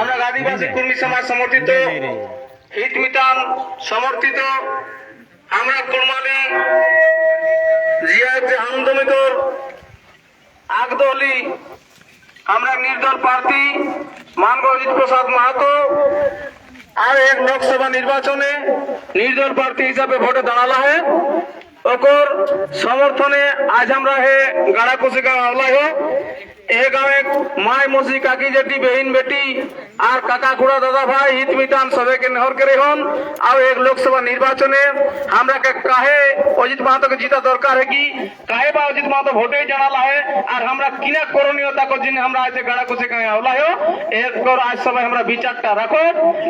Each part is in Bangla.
আমরা আদিবাসী কর্মী সমাজ সমর্থিত হিত মিতান সমর্থিত আমরা কুরমালি জিয়াতে আন্দোলিতর আগদলি আমরা নির্দল প্রার্থী মানব প্রসাদ মাহাতো আর এক লোকসভা নির্বাচনে নির্দল প্রার্থী হিসাবে ভোটে দাঁড়ালা হে। ওকর সমর্থনে আজ আমরা হে গাড়া কুশিকা আওলা হে। এ মাই মসি কাকি জেটি বেহিন বেটি, আর কাকা খুড়া দাদা ভাই হিত মিতান সবাইকে নেহর করে হন আর এক লোকসভা নির্বাচনে আমরা কাহে, অজিত মাহাতোকে জিতা দরকার হে কি? কাহে বা অজিত মাহাতো ভোটেই জানালা হে, আর আমরা কিনা করণীয় তাকো যিনি আমরা আজ গাড়া কুচে কাহে আওলা হে এক কর আজ সবাই আমরা বিচারটা রাখো,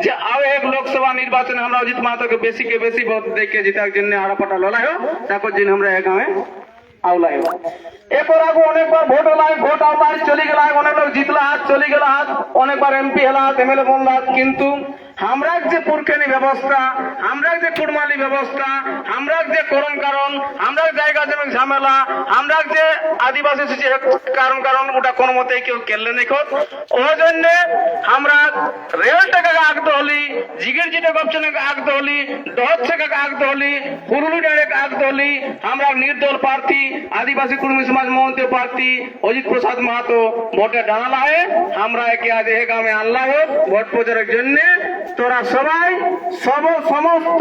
যে আর এক লোকসভা নির্বাচনে আমরা অজিত মাহাতোকে বেশি কে বেশি ভোট দেখে জিতার জন্য আড়াপাটা লড়াই হোক তাকো যিনি আমরা এক গাঁয়ে আওলা হে এরপর আগে অনেকবার ভোট হলাই চলে গেল অনেক লোক জিতলা হাত চলে গেল হাত অনেকবার এমপি হেলাত এমএলএ বললাত কিন্তু আমরা যে পুরকেনি ব্যবস্থা, আমরা যে কুড়মালি ব্যবস্থা, আমরা যে করণ কারণ, আমরা জায়গা জমি ঝামেলা, আমরা যে আদিবাসী সূচি কারণ কারণ, ওটা কোনো মতে কেউ কেলেন নেই ওই জন্য আমরা রেল টাকা জিগের জিটে গপচনে আগদহলি হলি দশ আগদহলি পুরুলি ডাইরেক্ট আগতে আমরা নির্দল প্রার্থী, আদিবাসী কর্মী সমাজ মহন্তীয় প্রার্থী, অজিত প্রসাদ মাহাতো ভোটে ডাল হে আমরা একে আজ এ গ্রামে আল্লাহ ভোট প্রচারের জন্য তোরা সবাই সব সমস্ত